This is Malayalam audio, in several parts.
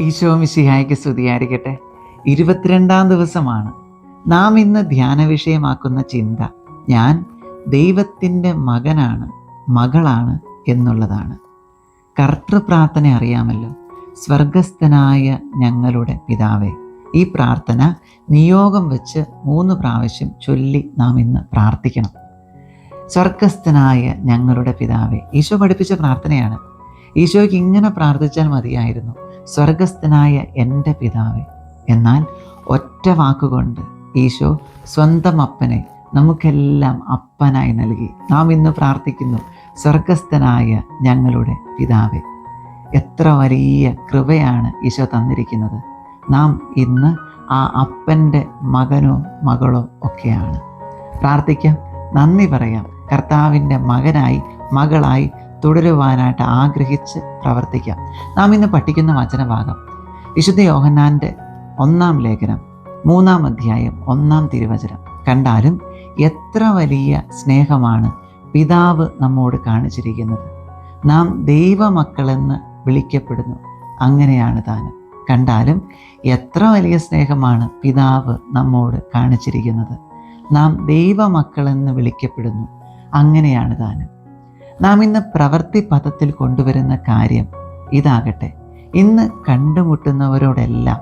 ഈശോ മിശിഹായ്ക്ക് സ്തുതിയായിരിക്കട്ടെ. ഇരുപത്തിരണ്ടാം ദിവസമാണ്. നാം ഇന്ന് ധ്യാന വിഷയമാക്കുന്ന ചിന്ത. ഞാൻ ദൈവത്തിന്റെ മകനാണ് മകളാണ് എന്നുള്ളതാണ്. കർത്തൃപ്രാർത്ഥന അറിയാമല്ലോ. സ്വർഗസ്ഥനായ ഞങ്ങളുടെ പിതാവേ ഈ പ്രാർത്ഥന നിയോഗം വെച്ച് മൂന്ന് പ്രാവശ്യം ചൊല്ലി നാം ഇന്ന് പ്രാർത്ഥിക്കണം. സ്വർഗസ്ഥനായ ഞങ്ങളുടെ പിതാവേ ഈശോ പഠിപ്പിച്ച പ്രാർത്ഥനയാണ്. ഈശോയ്ക്ക് ഇങ്ങനെ പ്രാർത്ഥിച്ചാൽ മതിയായിരുന്നു. സ്വർഗസ്ഥനായ എന്റെ പിതാവേ എന്നാൽ ഒറ്റ വാക്കുകൊണ്ട് ഈശോ സ്വന്തം അപ്പനെ നമുക്കെല്ലാം അപ്പനായി നൽകി. നാം ഇന്ന് പ്രാർത്ഥിക്കുന്നു സ്വർഗസ്ഥനായ ഞങ്ങളുടെ പിതാവെ എത്ര വലിയ കൃപയാണ് ഈശോ തന്നിരിക്കുന്നത്. നാം ഇന്ന് ആ അപ്പന്റെ മകനോ മകളോ ഒക്കെയാണ്. പ്രാർത്ഥിക്കാം നന്ദി പറയാം. കർത്താവിന്റെ മകനായി മകളായി തുടരുവാനായിട്ട് ആഗ്രഹിച്ച് പ്രവർത്തിക്കാം. നാം ഇന്ന് പഠിക്കുന്ന വചനഭാഗം വിശുദ്ധ യോഹന്നാന്റെ ഒന്നാം ലേഖനം മൂന്നാം അധ്യായം ഒന്നാം തിരുവചനം. കണ്ടാലും എത്ര വലിയ സ്നേഹമാണ് പിതാവ് നമ്മോട് കാണിച്ചിരിക്കുന്നത്. നാം ദൈവമക്കളെന്ന് വിളിക്കപ്പെടുന്നു. അങ്ങനെയാണ് താനും കണ്ടാലും എത്ര വലിയ സ്നേഹമാണ് പിതാവ് നമ്മോട് കാണിച്ചിരിക്കുന്നത്. നാം ദൈവമക്കളെന്ന് വിളിക്കപ്പെടുന്നു. അങ്ങനെയാണ് താനും നാം ഇന്ന് പ്രവൃത്തി പദത്തിൽ കൊണ്ടുവരുന്ന കാര്യം ഇതാകട്ടെ. ഇന്ന് കണ്ടുമുട്ടുന്നവരോടെല്ലാം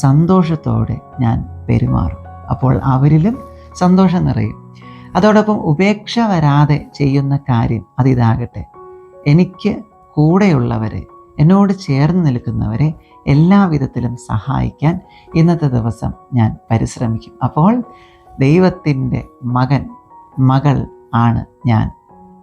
സന്തോഷത്തോടെ ഞാൻ പെരുമാറും. അപ്പോൾ അവരിലും സന്തോഷം നിറയും. അതോടൊപ്പം ഉപേക്ഷ വരാതെ ചെയ്യുന്ന കാര്യം അതിതാകട്ടെ. എനിക്ക് കൂടെയുള്ളവരെ എന്നോട് ചേർന്ന് നിൽക്കുന്നവരെ എല്ലാവിധത്തിലും സഹായിക്കാൻ ഇന്നത്തെ ദിവസം ഞാൻ പരിശ്രമിക്കും. അപ്പോൾ ദൈവത്തിന്റെ മകൻ മകൾ ആണ് ഞാൻ.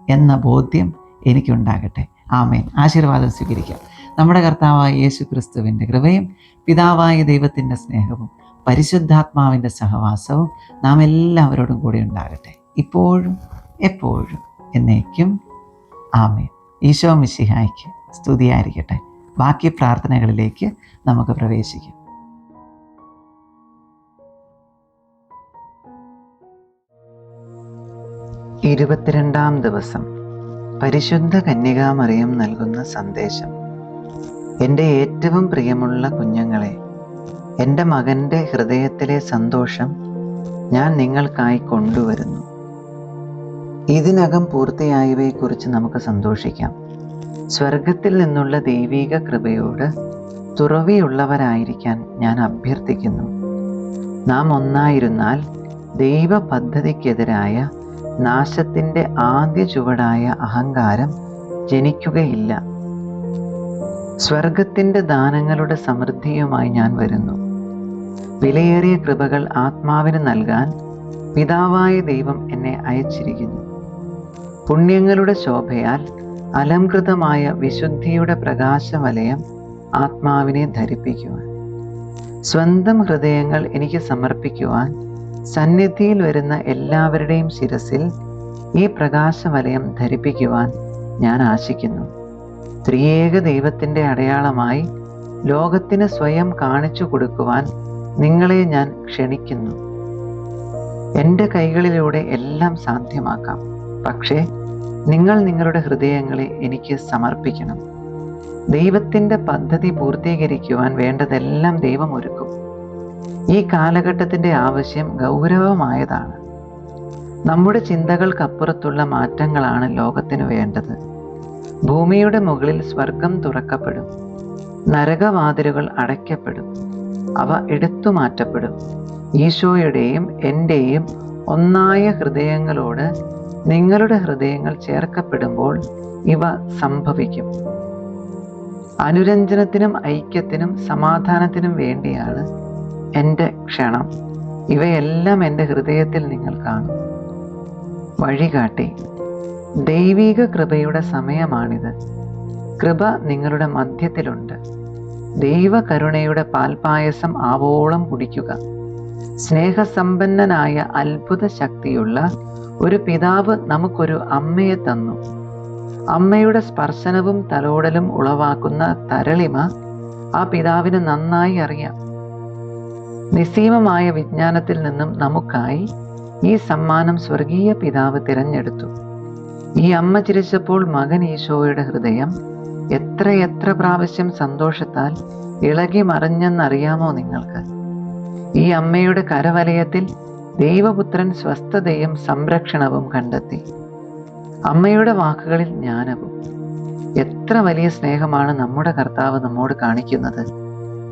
എന്ന ബോധ്യം എനിക്കുണ്ടാകട്ടെ. ആമേൻ. ആശീർവാദം സ്വീകരിക്കാം. നമ്മുടെ കർത്താവായ യേശു ക്രിസ്തുവിന്റെ കൃപയും പിതാവായ ദൈവത്തിന്റെ സ്നേഹവും പരിശുദ്ധാത്മാവിന്റെ സഹവാസവും നാം എല്ലാവരോടും കൂടി ഉണ്ടാകട്ടെ. ഇപ്പോഴും എപ്പോഴും എന്നേക്കും ആമേൻ. ഈശോ മിശിഹായ്ക്ക് സ്തുതിയായിരിക്കട്ടെ. ബാക്കി പ്രാർത്ഥനകളിലേക്ക് നമുക്ക് പ്രവേശിക്കാം. ഇരുപത്തിരണ്ടാം ദിവസം. പരിശുദ്ധ കന്യകാമറിയം നൽകുന്ന സന്ദേശം. എന്റെ ഏറ്റവും പ്രിയമുള്ള കുഞ്ഞുങ്ങളെ എന്റെ മകന്റെ ഹൃദയത്തിലെ സന്തോഷം ഞാൻ നിങ്ങൾക്കായി കൊണ്ടുവരുന്നു. ഇതിനകം പൂർത്തിയായവയെക്കുറിച്ച് നമുക്ക് സന്തോഷിക്കാം. സ്വർഗത്തിൽ നിന്നുള്ള ദൈവീക കൃപയോട് തുറവിയുള്ളവരായിരിക്കാൻ ഞാൻ അഭ്യർത്ഥിക്കുന്നു. നാം ഒന്നായിരുന്നാൽ ദൈവ പദ്ധതിക്കെതിരായ നാശത്തിന്റെ ആദ്യ ചുവടായ അഹങ്കാരം ജനിക്കുകയില്ല. സ്വർഗത്തിന്റെ ദാനങ്ങളുടെ സമൃദ്ധിയുമായി ഞാൻ വരുന്നു. വിലയേറിയ കൃപകൾ ആത്മാവിന് നൽകാൻ പിതാവായ ദൈവം എന്നെ അയച്ചിരിക്കുന്നു. പുണ്യങ്ങളുടെ ശോഭയാൽ അലംകൃതമായ വിശുദ്ധിയുടെ പ്രകാശവലയം ആത്മാവിനെ ധരിപ്പിക്കുവാൻ. സ്വന്തം ഹൃദയങ്ങൾ എനിക്ക് സമർപ്പിക്കുവാൻ സന്നിധിയിൽ വരുന്ന എല്ലാവരുടെയും ശിരസിൽ ഈ പ്രകാശവലയം ധരിപ്പിക്കുവാൻ ഞാൻ ആശിക്കുന്നു. ത്രിയേക ദൈവത്തിന്റെ അടയാളമായി ലോകത്തിന് സ്വയം കാണിച്ചു കൊടുക്കുവാൻ നിങ്ങളെ ഞാൻ ക്ഷണിക്കുന്നു. എന്റെ കൈകളിലൂടെ എല്ലാം സാധ്യമാക്കാം. പക്ഷേ നിങ്ങൾ നിങ്ങളുടെ ഹൃദയങ്ങളെ എനിക്ക് സമർപ്പിക്കണം. ദൈവത്തിന്റെ പദ്ധതി പൂർത്തീകരിക്കുവാൻ വേണ്ടതെല്ലാം ദൈവം ഒരുക്കും. ഈ കാലഘട്ടത്തിന്റെ ആവശ്യം ഗൗരവമായതാണ്. നമ്മുടെ ചിന്തകൾക്കപ്പുറത്തുള്ള മാറ്റങ്ങളാണ് ലോകത്തിന് വേണ്ടത്. ഭൂമിയുടെ മുകളിൽ സ്വർഗം തുറക്കപ്പെടും. നരകവാതിലുകൾ അടയ്ക്കപ്പെടും. അവ എടുത്തു മാറ്റപ്പെടും ഈശോയുടെയും എന്റെയും ഒന്നായ ഹൃദയങ്ങളോട് നിങ്ങളുടെ ഹൃദയങ്ങൾ ചേർക്കപ്പെടുമ്പോൾ ഇവ സംഭവിക്കും. അനുരഞ്ജനത്തിനും ഐക്യത്തിനും സമാധാനത്തിനും വേണ്ടിയാണ് എന്റെ ക്ഷണം. ഇവയെല്ലാം എന്റെ ഹൃദയത്തിൽ നിങ്ങൾ കാണും. വഴികാട്ടി ദൈവിക കൃപയുടെ സമയമാണിത്. കൃപ നിങ്ങളുടെ മധ്യത്തിലുണ്ട്. ദൈവകരുണയുടെ പാൽപായസം ആവോളം കുടിക്കുക. സ്നേഹസമ്പന്നനായ അത്ഭുത ശക്തിയുള്ള ഒരു പിതാവ് നമുക്കൊരു അമ്മയെ തന്നു. അമ്മയുടെ സ്പർശനവും തലോടലും ഉളവാക്കുന്ന തരളിമ ആ പിതാവിന് നന്നായി അറിയാം. നിസ്സീമമായ വിജ്ഞാനത്തിൽ നിന്നും നമുക്കായി ഈ സമ്മാനം സ്വർഗീയ പിതാവ് തിരഞ്ഞെടുത്തു. ഈ അമ്മ ചിരിച്ചപ്പോൾ മകൻ ഈശോയുടെ ഹൃദയം എത്ര എത്ര പ്രാവശ്യം സന്തോഷത്താൽ ഇളകി മറിഞ്ഞെന്നറിയാമോ നിങ്ങൾക്ക്? ഈ അമ്മയുടെ കരവലയത്തിൽ ദൈവപുത്രൻ സ്വസ്ഥതയും സംരക്ഷണവും കണ്ടെത്തി. അമ്മയുടെ വാക്കുകളിൽ ജ്ഞാനവും. എത്ര വലിയ സ്നേഹമാണ് നമ്മുടെ കർത്താവ് നമ്മോട് കാണിക്കുന്നത്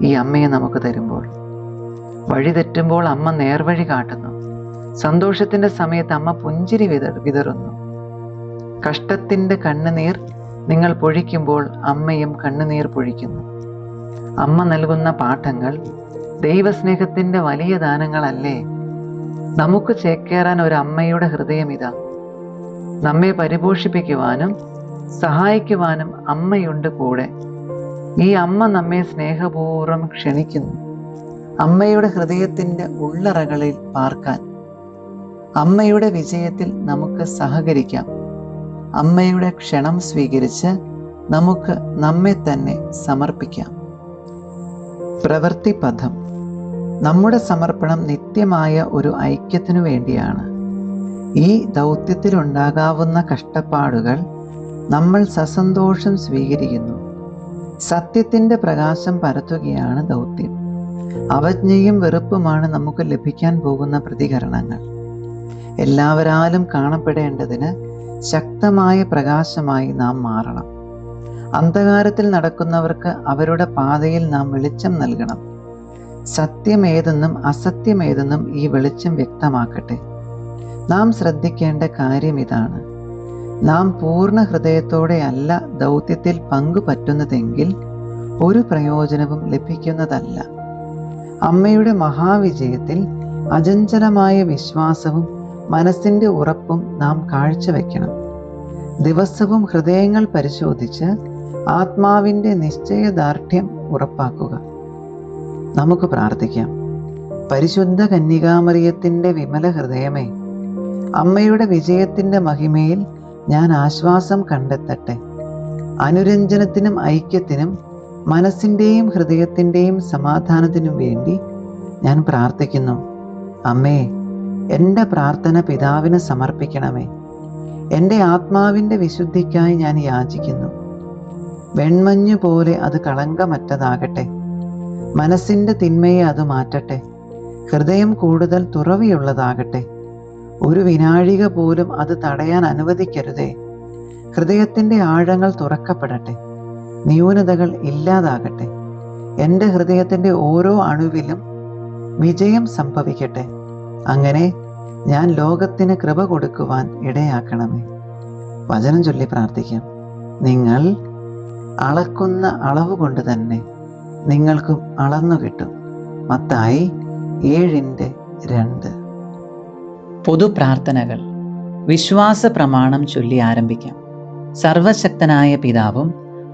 ഈ അമ്മയെ നമുക്ക് തരുമ്പോൾ. വഴി തെറ്റുമ്പോൾ അമ്മ നേർവഴി കാട്ടുന്നു. സന്തോഷത്തിന്റെ സമയത്ത് അമ്മ പുഞ്ചിരി വിത വിതറുന്നു. കഷ്ടത്തിന്റെ കണ്ണുനീർ നിങ്ങൾ പൊഴിക്കുമ്പോൾ അമ്മയും കണ്ണുനീർ പൊഴിക്കുന്നു. അമ്മ നൽകുന്ന പാഠങ്ങൾ ദൈവസ്നേഹത്തിന്റെ വലിയ ദാനങ്ങളല്ലേ? നമുക്ക് ചേക്കേറാൻ ഒരു അമ്മയുടെ ഹൃദയം ഇതാ. നമ്മെ പരിപോഷിപ്പിക്കുവാനും സഹായിക്കുവാനും അമ്മയുണ്ട് കൂടെ. ഈ അമ്മ നമ്മെ സ്നേഹപൂർവം ക്ഷണിക്കുന്നു. അമ്മയുടെ ഹൃദയത്തിന്റെ ഉള്ളറകളിൽ പാർക്കാൻ. അമ്മയുടെ വിജയത്തിൽ നമുക്ക് സഹകരിക്കാം. അമ്മയുടെ ക്ഷണം സ്വീകരിച്ച് നമുക്ക് നമ്മെ തന്നെ സമർപ്പിക്കാം. പ്രവൃത്തി പദം നമ്മുടെ സമർപ്പണം നിത്യമായ ഒരു ഐക്യത്തിനു വേണ്ടിയാണ്. ഈ ദൗത്യത്തിലുണ്ടാകാവുന്ന കഷ്ടപ്പാടുകൾ നമ്മൾ സസന്തോഷം സ്വീകരിക്കുന്നു. സത്യത്തിന്റെ പ്രകാശം പരത്തുകയാണ് ദൗത്യം. അവജ്ഞയും വെറുപ്പുമാണ് നമുക്ക് ലഭിക്കാൻ പോകുന്ന പ്രതികരണങ്ങൾ. എല്ലാവരാലും കാണപ്പെടേണ്ടതിന് ശക്തമായ പ്രകാശമായി നാം മാറണം. അന്ധകാരത്തിൽ നടക്കുന്നവർക്ക് അവരുടെ പാതയിൽ നാം വെളിച്ചം നൽകണം. സത്യമേതെന്നും അസത്യമേതെന്നും ഈ വെളിച്ചം വ്യക്തമാക്കട്ടെ. നാം ശ്രദ്ധിക്കേണ്ട കാര്യം ഇതാണ്. നാം പൂർണ ഹൃദയത്തോടെ അല്ല ദൗത്യത്തിൽ പങ്കുപറ്റുന്നതെങ്കിൽ ഒരു പ്രയോജനവും ലഭിക്കുന്നതല്ല. അമ്മയുടെ മഹാവിജയത്തിൽ അചഞ്ചലമായ വിശ്വാസവും മനസ്സിന്റെ ഉറപ്പും നാം കാഴ്ചവെക്കണം. ദിവസവും ഹൃദയങ്ങൾ പരിശോധിച്ച് ആത്മാവിന്റെ നിശ്ചയദാർഢ്യം ഉറപ്പാക്കുക. നമുക്ക് പ്രാർത്ഥിക്കാം. പരിശുദ്ധ കന്യകാമറിയത്തിന്റെ വിമല ഹൃദയമേ അമ്മയുടെ വിജയത്തിന്റെ മഹിമയിൽ ഞാൻ ആശ്വാസം കണ്ടെത്തട്ടെ. അനുരഞ്ജനത്തിനും ഐക്യത്തിനും മനസ്സിന്റെയും ഹൃദയത്തിന്റെയും സമാധാനത്തിനും വേണ്ടി ഞാൻ പ്രാർത്ഥിക്കുന്നു. അമ്മേ എന്റെ പ്രാർത്ഥന പിതാവിന് സമർപ്പിക്കണമേ. എന്റെ ആത്മാവിന്റെ വിശുദ്ധിക്കായി ഞാൻ യാചിക്കുന്നു. വെൺമഞ്ഞു പോലെ അത് കളങ്കമറ്റതാകട്ടെ. മനസ്സിന്റെ തിന്മയെ അത് മാറ്റട്ടെ. ഹൃദയം കൂടുതൽ തുറവിയുള്ളതാകട്ടെ. ഒരു വിനാഴിക പോലും അത് തടയാൻ അനുവദിക്കരുതേ. ഹൃദയത്തിന്റെ ആഴങ്ങൾ തുറക്കപ്പെടട്ടെ. ന്യൂനതകൾ ഇല്ലാതാകട്ടെ. എന്റെ ഹൃദയത്തിന്റെ ഓരോ അണുവിലും വിജയം സംഭവിക്കട്ടെ. അങ്ങനെ ഞാൻ ലോകത്തിന് കൃപ കൊടുക്കുവാൻ ഇടയാക്കണമേ. വചനം ചൊല്ലി പ്രാർത്ഥിക്കാം. നിങ്ങൾ അളക്കുന്ന അളവ് കൊണ്ട് തന്നെ നിങ്ങൾക്കും അളന്നു കിട്ടും. മത്തായി ഏഴിന്റെ രണ്ട്. പൊതുപ്രാർത്ഥനകൾ. വിശ്വാസ പ്രമാണം ചൊല്ലി ആരംഭിക്കാം. സർവശക്തനായ പിതാവും